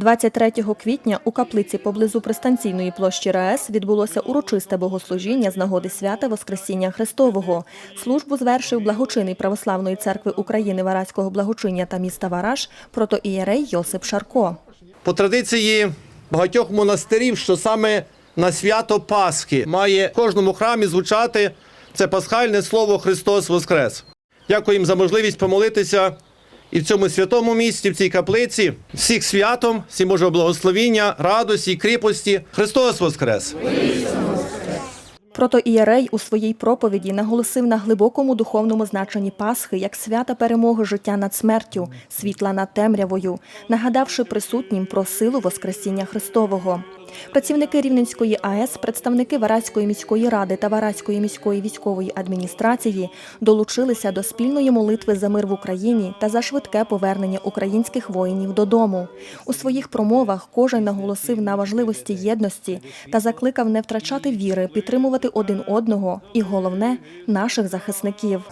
23 квітня у каплиці поблизу пристанційної площі РаЕС відбулося урочисте богослужіння з нагоди свята Воскресіння Христового. Службу звершив благочинний Православної церкви України Вараського благочиння та міста Вараж протоієрей Йосип Шарко. По традиції багатьох монастирів, що саме на свято Пасхи має в кожному храмі звучати це пасхальне слово Христос Воскрес. Дякую їм за можливість помолитися і в цьому святому місці, в цій каплиці. Всіх святом, всім Божого благословіння, радості, кріпості. Христос Воскрес! Протоієрей у своїй проповіді наголосив на глибокому духовному значенні Пасхи як свята перемоги життя над смертю, світла над темрявою, нагадавши присутнім про силу Воскресіння Христового. Працівники Рівненської АЕС, представники Вараської міської ради та Вараської міської військової адміністрації долучилися до спільної молитви за мир в Україні та за швидке повернення українських воїнів додому. У своїх промовах кожен наголосив на важливості єдності та закликав не втрачати віри, підтримувати один одного і головне наших захисників.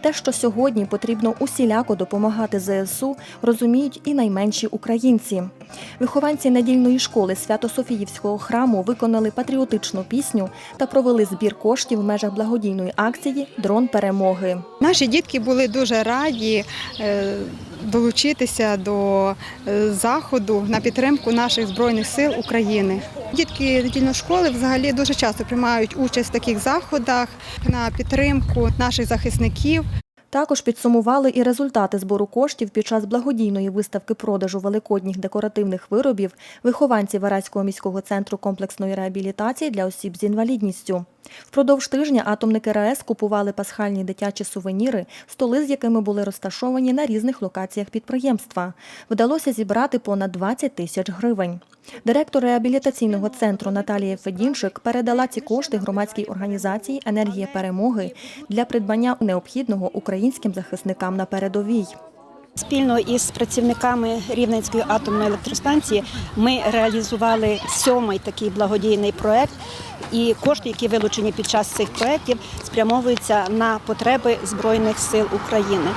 Те, що сьогодні потрібно усіляко допомагати ЗСУ, розуміють і найменші українці. Вихованці недільної школи Свято-Софіївського храму виконали патріотичну пісню та провели збір коштів в межах благодійної акції Дрон перемоги. Наші дітки були дуже раді е, долучитися до е, заходу на підтримку наших збройних сил України. Дітки недільної школи взагалі дуже часто приймають участь в таких заходах на підтримку наших захисників. Також підсумували і результати збору коштів під час благодійної виставки продажу великодніх декоративних виробів вихованці Вараського міського центру комплексної реабілітації для осіб з інвалідністю. Впродовж тижня атомники РаЕС купували пасхальні дитячі сувеніри, столи з якими були розташовані на різних локаціях підприємства. Вдалося зібрати понад 20 тисяч гривень. Директор реабілітаційного центру Наталія Федінчик передала ці кошти громадській організації Енергія перемоги для придбання необхідного українським захисникам на передовій. Спільно із працівниками Рівненської атомної електростанції ми реалізували сьомий такий благодійний проект. І кошти, які вилучені під час цих проєктів, спрямовуються на потреби Збройних сил України.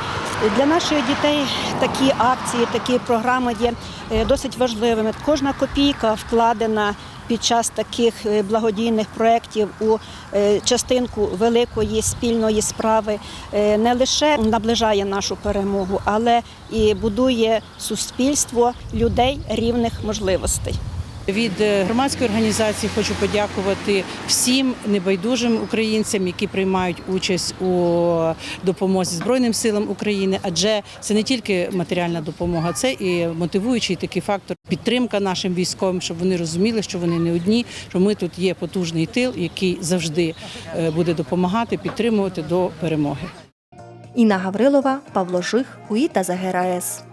Для наших дітей такі акції, такі програми є е, досить важливими. Кожна копійка вкладена під час таких е, благодійних проєктів у е, частинку великої спільної справи не лише наближає нашу перемогу, але і будує суспільство людей рівних можливостей. Від е, громадської організації хочу подякувати всім небайдужим українцям, які приймають участь у допомозі Збройним силам України. Адже це не тільки матеріальна допомога, це і мотивуючий такий фактор підтримка нашим військовим, щоб вони розуміли, що вони не одні, що ми тут є потужний тил, який завжди е, буде допомагати, підтримувати до перемоги. Інна Гаврилова, Павло Жих, УІТА ЗГРАЕС.